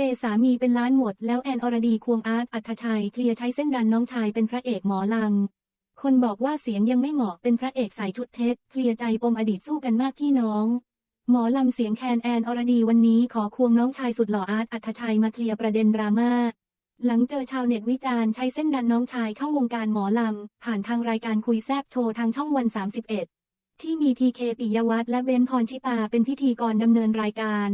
เปสามีเป็นล้านหมด แล้วแอนอรดีควงอาร์ตอัธชัยเคลียร์ใช้เส้นดันน้องชายเป็นพระเอกหมอลำ คนบอกว่าเสียงยังไม่เหมาะเป็นพระเอกใส่ชุดเพชรเคลียร์ใจปมอดีตสู้กันมากพี่น้อง หมอลำเสียงแคนแอนอรดีวันนี้ขอควงน้องชายสุดหล่ออาร์ตอัธชัยมาเคลียร์ประเด็นดราม่าหลังเจอชาวเน็ตวิจารณ์ใช้เส้นดันน้องชายเข้าวงการหมอลำ ผ่านทางรายการคุยแซบโชว์ทางช่องวัน 31 ที่มีทีเคปิยวัฒน์และเบนพรชิตาเป็นพิธีกรดำเนินรายการ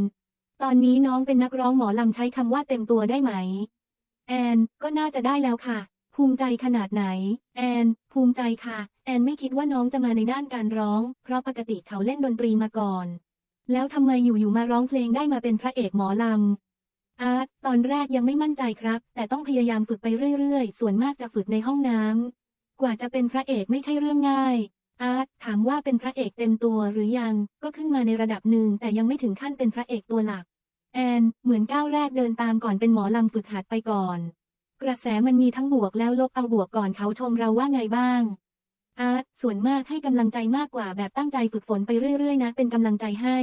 ตอนนี้น้องเป็นนักร้องหมอลำใช้คำว่าเต็มตัวได้ไหม แอน ก็น่าจะได้แล้วค่ะ ภูมิใจขนาดไหน แอน ภูมิใจค่ะ แอนไม่คิดว่าน้องจะมาในด้านการร้อง เพราะปกติเขาเล่นดนตรีมาก่อน แล้วทำไมอยู่ๆมาร้องเพลงได้มาเป็นพระเอกหมอลำอาร์ตตอนแรกยังไม่มั่นใจครับ แต่ต้องพยายามฝึกไปเรื่อยๆ ส่วนมากจะฝึกในห้องน้ำ กว่าจะเป็นพระเอกไม่ใช่เรื่องง่าย อาร์ตถามว่าเป็นพระเอกเต็มตัวหรือยัง ก็ขึ้นมาในระดับหนึ่งแต่ยังไม่ถึงขั้นเป็นพระเอกตัวหลัก แอน เหมือนก้าวแรกเดินตามก่อนเป็นหมอลำฝึกหัดไปก่อน กระแสมันมีทั้งบวกแล้วลบเอาบวกก่อนเขาชมเราว่าไงบ้าง อาร์ตส่วนมากให้กำลังใจมากกว่าแบบตั้งใจฝึกฝนไปเรื่อยๆ นะ เป็นกำลังใจให้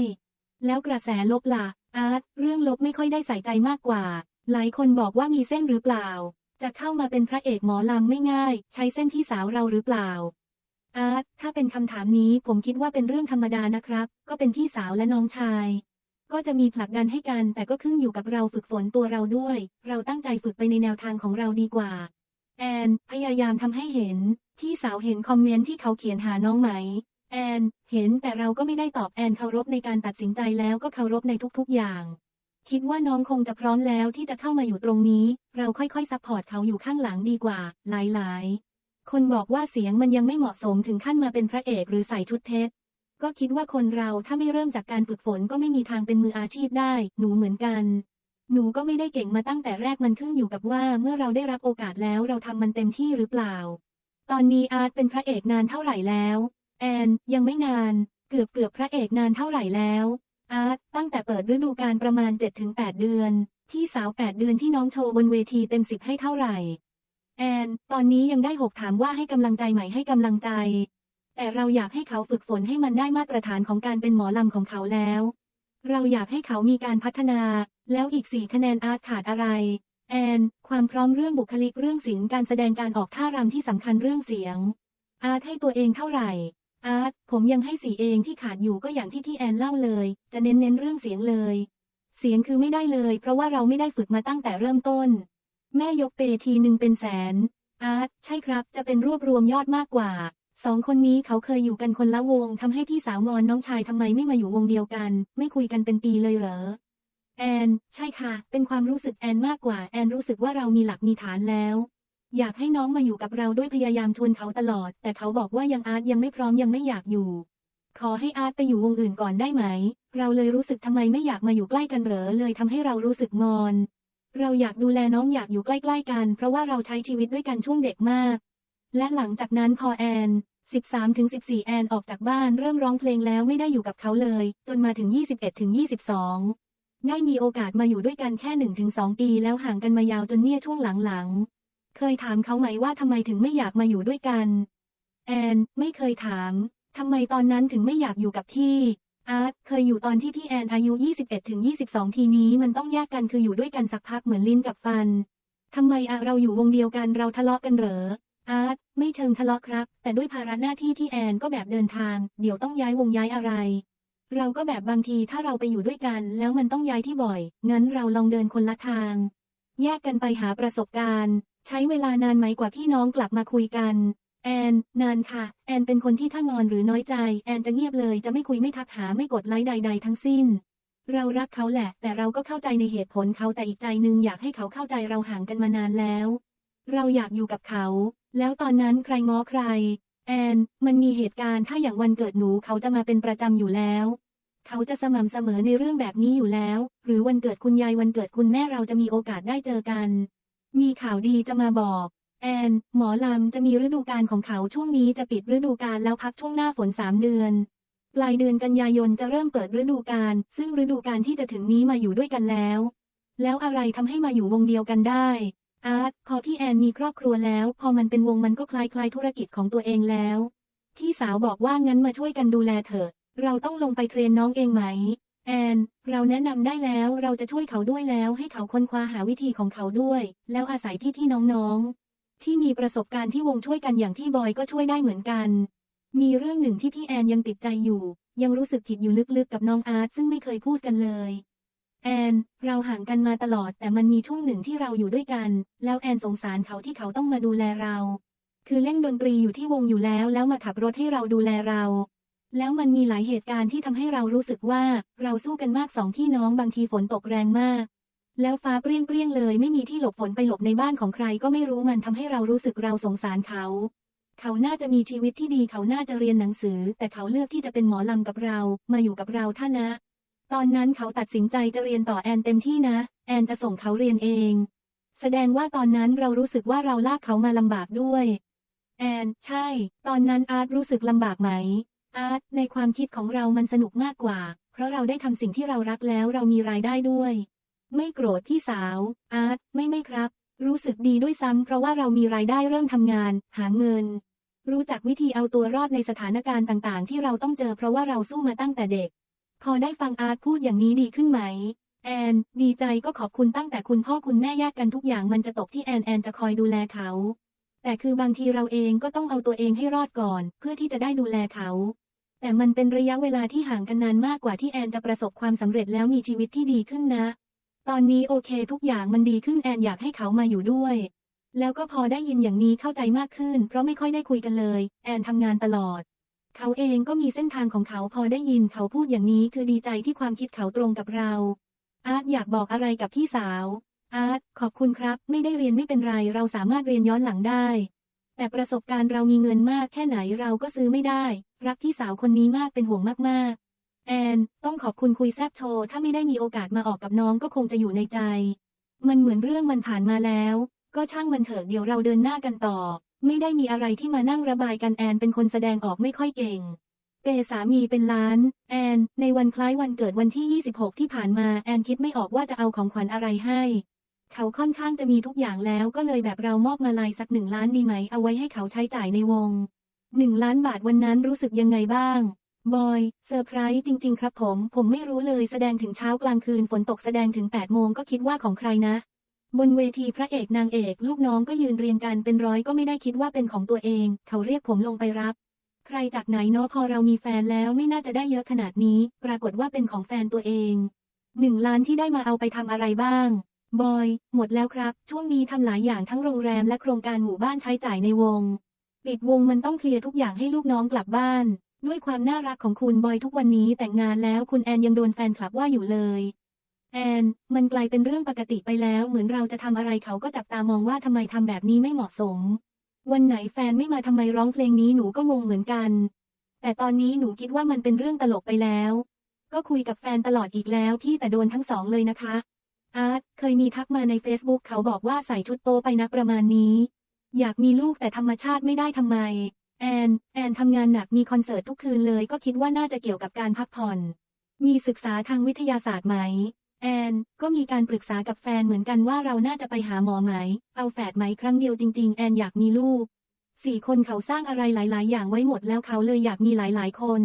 แล้วกระแสลบล่ะ อาร์ตเรื่องลบไม่ค่อยได้ใส่ใจมากกว่า หลายคนบอกว่ามีเส้นหรือเปล่า จะเข้ามาเป็นพระเอกหมอลำไม่ง่าย ใช้เส้นที่สาวเราหรือเปล่า อาร์ตถ้าเป็นคำถามนี้ผมคิดว่าเป็นเรื่องธรรมดานะครับ ก็เป็นพี่สาวและน้องชาย ก็จะมีผลักดันให้กัน แต่ก็ขึ้นอยู่กับเราฝึกฝนตัวเราด้วย เราตั้งใจฝึกไปในแนวทางของเราดีกว่า แอน พยายามทำให้เห็น พี่สาวเห็นคอมเมนต์ที่เขาเขียนหาน้องไหม แอน เห็นแต่เราก็ไม่ได้ตอบแอนเคารพในการตัดสินใจแล้วก็เคารพในทุกๆอย่าง คิดว่าน้องคงจะพร้อมแล้วที่จะเข้ามาอยู่ตรงนี้ เราค่อยๆซัพพอร์ตเขาอยู่ข้างหลังดีกว่า หลายๆ คนบอกว่าเสียงมันยังไม่เหมาะสมถึงขั้นมาเป็นพระเอกหรือใส่ชุดเพชรก็คิดว่าคนเราถ้าไม่เริ่มจากการฝึกฝนก็ไม่มีทางเป็นมืออาชีพได้ หนูเหมือนกัน หนูก็ไม่ได้เก่งมาตั้งแต่แรกมันขึ้นอยู่กับว่าเมื่อเราได้รับโอกาสแล้วเราทำมันเต็มที่หรือเปล่า ตอนนี้อาร์ตเป็นพระเอกนานเท่าไหร่แล้ว แอนยังไม่นาน เกือบเกือบพระเอกนานเท่าไหร่แล้ว อาร์ตตั้งแต่เปิดฤดูกาลประมาณ 7-8 เดือน ที่สาว 8 เดือนที่น้องโชว์บนเวทีเต็มสิบให้เท่าไหร่ แอน ตอนนี้ยังได้หกถามว่าให้กำลังใจไหมให้กำลังใจ แต่เราอยากให้เขาฝึกฝนให้มันได้มาตรฐานของการเป็นหมอลำของเขาแล้ว เราอยากให้เขามีการพัฒนา แล้วอีกสี่คะแนนอาร์ตขาดอะไร แอน ความพร้อมเรื่องบุคลิกเรื่องศิลป์การแสดงการออกท่ารำที่สำคัญเรื่องเสียง อาร์ตให้ตัวเองเท่าไหร่ อาร์ต ผมยังให้สีเองที่ขาดอยู่ก็อย่างที่พี่แอนเล่าเลย จะเน้นเน้นเรื่องเสียงเลย เสียงคือไม่ได้เลย เพราะว่าเราไม่ได้ฝึกมาตั้งแต่เริ่มต้น แม่ยกเปทีหนึ่งเป็นแสน อาร์ตใช่ครับ จะเป็นรวบรวมยอดมากกว่า สองคนนี้เขาเคยอยู่กันคนละวงทำให้พี่สาวงอนน้องชายทำไมไม่มาอยู่วงเดียวกัน ไม่คุยกันเป็นปีเลยเหรอ แอน ใช่ค่ะ เป็นความรู้สึกแอนมากกว่า แอนรู้สึกว่าเรามีหลักมีฐานแล้ว อยากให้น้องมาอยู่กับเราด้วยพยายามชวนเขาตลอด แต่เขาบอกว่ายังอาร์ตยังไม่พร้อมยังไม่อยากอยู่ ขอให้อาร์ตไปอยู่วงอื่นก่อนได้ไหม เราเลยรู้สึกทำไมไม่อยากมาอยู่ใกล้กันเหรอเลยทำให้เรารู้สึกงอน เราอยากดูแลน้องอยากอยู่ใกล้ๆกัน เพราะว่าเราใช้ชีวิตด้วยกันช่วงเด็กมาก และหลังจากนั้นพอแอน 13ถึง14 แอนออกจากบ้านเริ่มร้องเพลงแล้วไม่ได้อยู่กับเขาเลย จนมาถึง 21ถึง22 ได้มีโอกาสมาอยู่ด้วยกันแค่ 1-2 ปีแล้วห่างกันมายาวจนเนี่ยช่วงหลังๆ เคยถามเขาไหมว่าทำไมถึงไม่อยากมาอยู่ด้วยกัน แอน ไม่เคยถามทำไมตอนนั้นถึงไม่อยากอยู่กับพี่ อาร์ตเคยอยู่ตอนที่พี่แอนอายุ 21ถึง22 ทีนี้มันต้องแยกกันคืออยู่ด้วยกันสักพักเหมือนลิ้นกับฟัน ทำไมอะเราอยู่วงเดียวกันเราทะเลาะกันเหรอ อาร์ตไม่เชิงทะเลาะครับ แต่ด้วยภาระหน้าที่ที่แอนก็แบบเดินทาง เดี๋ยวต้องย้ายวงย้ายอะไร เราก็แบบบางทีถ้าเราไปอยู่ด้วยกัน แล้วมันต้องย้ายที่บ่อย งั้นเราลองเดินคนละทาง แยกกันไปหาประสบการณ์ ใช้เวลานานไหมกว่าพี่น้องกลับมาคุยกัน แอน นานค่ะ แอนเป็นคนที่ถ้างอนหรือน้อยใจ แอนจะเงียบเลยจะไม่คุยไม่ทักหาไม่กดไลค์ใด ๆ ทั้งสิ้น เรารักเขาแหละ แต่เราก็เข้าใจในเหตุผลเขาแต่อีกใจหนึงอยากให้เขาเข้าใจเราห่างกันมานานแล้ว เราอยากอยู่กับเขา แล้วตอนนั้นใครง้อใคร แอน มันมีเหตุการณ์ถ้าอย่างวันเกิดหนูเขาจะมาเป็นประจำอยู่แล้ว เขาจะสม่ำเสมอในเรื่องแบบนี้อยู่แล้ว หรือวันเกิดคุณยายวันเกิดคุณแม่เราจะมีโอกาสได้เจอกัน มีข่าวดีจะมาบอก แอน หมอลำจะมีฤดูกาลของเขาช่วงนี้จะปิดฤดูกาลแล้วพักช่วงหน้าฝนสามเดือน ปลายเดือนกันยายนจะเริ่มเปิดฤดูกาลซึ่งฤดูกาลที่จะถึงนี้มาอยู่ด้วยกันแล้ว แล้วอะไรทำให้มาอยู่วงเดียวกันได้ อาร์ตพอพี่แอนมีครอบครัวแล้ว พอมันเป็นวงมันก็คล้ายคลายๆธุรกิจของตัวเองแล้ว พี่สาวบอกว่างั้นมาช่วยกันดูแลเถอะ เราต้องลงไปเทรนน้องเองไหม แอน เราแนะนำได้แล้วเราจะช่วยเขาด้วยแล้ว ให้เขาค้นคว้าหาวิธีของเขาด้วย แล้วอาศัยพี่ๆน้องๆ ที่มีประสบการณ์ที่วงช่วยกันอย่างที่บอยก็ช่วยได้เหมือนกัน มีเรื่องหนึ่งที่พี่แอนยังติดใจอยู่ ยังรู้สึกผิดอยู่ลึกๆกับน้องอาร์ตซึ่งไม่เคยพูดกันเลย แอน เราห่างกันมาตลอดแต่มันมีช่วงหนึ่งที่เราอยู่ด้วยกัน แล้วแอนสงสารเขาที่เขาต้องมาดูแลเรา คือเล่นดนตรีอยู่ที่วงอยู่แล้วแล้วมาขับรถให้เราดูแลเรา แล้วมันมีหลายเหตุการณ์ที่ทำให้เรารู้สึกว่าเราสู้กันมากสองพี่น้องบางทีฝนตกแรงมาก แล้วฟ้าเปรี้ยงเปรี้ยงๆเลยไม่มีที่หลบฝนไปหลบในบ้านของใครก็ไม่รู้มันทำให้เรารู้สึกเราสงสารเขา เขาน่าจะมีชีวิตที่ดีเขาน่าจะเรียนหนังสือ แต่เขาเลือกที่จะเป็นหมอลำกับเรา มาอยู่กับเราท่านะ ตอนนั้นเขาตัดสินใจจะเรียนต่อแอนเต็มที่นะ แอนจะส่งเขาเรียนเอง แสดงว่าตอนนั้นเรารู้สึกว่าเราลากเขามาลำบากด้วย แอน ใช่ ตอนนั้นอาร์ตรู้สึกลำบากไหม อาร์ตในความคิดของเรามันสนุกมากกว่า เพราะเราได้ทำสิ่งที่เรารักแล้วเรามีรายได้ด้วย ไม่โกรธพี่สาว อาร์ตไม่ไม่ครับ รู้สึกดีด้วยซ้ำเพราะว่าเรามีรายได้เริ่มทำงาน หาเงิน รู้จักวิธีเอาตัวรอดในสถานการณ์ต่างๆ ที่เราต้องเจอเพราะว่าเราสู้มาตั้งแต่เด็ก พอได้ฟังอาร์ตพูดอย่างนี้ดีขึ้นไหม แอน ดีใจก็ขอบคุณตั้งแต่คุณพ่อคุณแม่แยกกันทุกอย่างมันจะตกที่แอนแอนจะคอยดูแลเขา แต่คือบางทีเราเองก็ต้องเอาตัวเองให้รอดก่อน เพื่อที่จะได้ดูแลเขาแต่มันเป็นระยะเวลาที่ห่างกันนานมากกว่าที่แอนจะประสบความสำเร็จแล้วมีชีวิตที่ดีขึ้นนะ ตอนนี้โอเคทุกอย่างมันดีขึ้นแอนอยากให้เขามาอยู่ด้วย แล้วก็พอได้ยินอย่างนี้เข้าใจมากขึ้น เพราะไม่ค่อยได้คุยกันเลย แอนทำงานตลอด เขาเองก็มีเส้นทางของเขาพอได้ยินเขาพูดอย่างนี้คือดีใจที่ความคิดเขาตรงกับเรา อาร์ตอยากบอกอะไรกับพี่สาว อาร์ตขอบคุณครับ ไม่ได้เรียนไม่เป็นไร เราสามารถเรียนย้อนหลังได้ แต่ประสบการณ์เรามีเงินมากแค่ไหนเราก็ซื้อไม่ได้ รักพี่สาวคนนี้มากเป็นห่วงมาก แอน ต้องขอบคุณคุยแซบโชว์ถ้าไม่ได้มีโอกาสมาออกกับน้องก็คงจะอยู่ในใจ มันเหมือนเรื่องมันผ่านมาแล้ว ก็ช่างมันเถอะเดี๋ยวเราเดินหน้ากันต่อ ไม่ได้มีอะไรที่มานั่งระบายกันแอนเป็นคนแสดงออกไม่ค่อยเก่ง เปสามีเป็นล้าน แอน ในวันคล้ายวันเกิดวันที่ 26 ที่ผ่านมาแอนคิดไม่ออกว่าจะเอาของขวัญอะไรให้ เขาค่อนข้างจะมีทุกอย่างแล้วก็เลยแบบเรามอบมาลายสักหนึ่งล้านดีไหมเอาไว้ให้เขาใช้จ่ายในวงหนึ่งล้านบาทวันนั้นรู้สึกยังไงบ้าง บอย เซอร์ไพรส์จริง ๆ ครับผม ผมไม่รู้เลยแสดงถึงเช้ากลางคืนฝนตกแสดงถึง8โมงก็คิดว่าของใครนะ บนเวทีพระเอกนางเอกลูกน้องก็ยืนเรียงกันเป็นร้อยก็ไม่ได้คิดว่าเป็นของตัวเอง เขาเรียกผมลงไปรับ ใครจากไหนเนาะพอเรามีแฟนแล้วไม่น่าจะได้เยอะขนาดนี้ ปรากฏว่าเป็นของแฟนตัวเองหนึ่งล้านที่ได้มาเอาไปทำอะไรบ้าง บอย หมดแล้วครับ ช่วงนี้ทำหลายอย่างทั้งโรงแรมและโครงการหมู่บ้านใช้จ่ายในวง ปิดวงมันต้องเคลียร์ทุกอย่างให้ลูกน้องกลับบ้าน ด้วยความน่ารักของคุณบอยทุกวันนี้แต่งงานแล้วคุณแอนยังโดนแฟนคลับว่าอยู่เลย แอน มันกลายเป็นเรื่องปกติไปแล้วเหมือนเราจะทำอะไรเขาก็จับตามองว่าทำไมทำแบบนี้ไม่เหมาะสม วันไหนแฟนไม่มาทำไมร้องเพลงนี้หนูก็งงเหมือนกัน แต่ตอนนี้หนูคิดว่ามันเป็นเรื่องตลกไปแล้ว ก็คุยกับแฟนตลอดอีกแล้วพี่แต่โดนทั้งสองเลยนะคะ อาร์ตเคยมีทักมาใน Facebook เขาบอกว่าใส่ชุดโป๊ไปนะประมาณนี้ อยากมีลูกแต่ธรรมชาติไม่ได้ทำไม แอน แอนทำงานหนักมีคอนเสิร์ตทุกคืนเลยก็คิดว่าน่าจะเกี่ยวกับการพักผ่อน มีศึกษาทางวิทยาศาสตร์ไหม แอน ก็มีการปรึกษากับแฟนเหมือนกันว่าเราน่าจะไปหาหมอไหม เอาแฝดไหมครั้งเดียวจริง ๆ แอนอยากมีลูก สี่คนเขาสร้างอะไรหลาย ๆ อย่างไว้หมดแล้วเขาเลยอยากมีหลาย ๆ คน